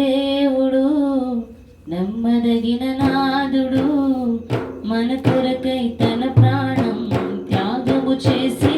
దేవుడు నమ్మదగిన నాదుడు. మన కొరకై తన ప్రాణం త్యాగము చేసి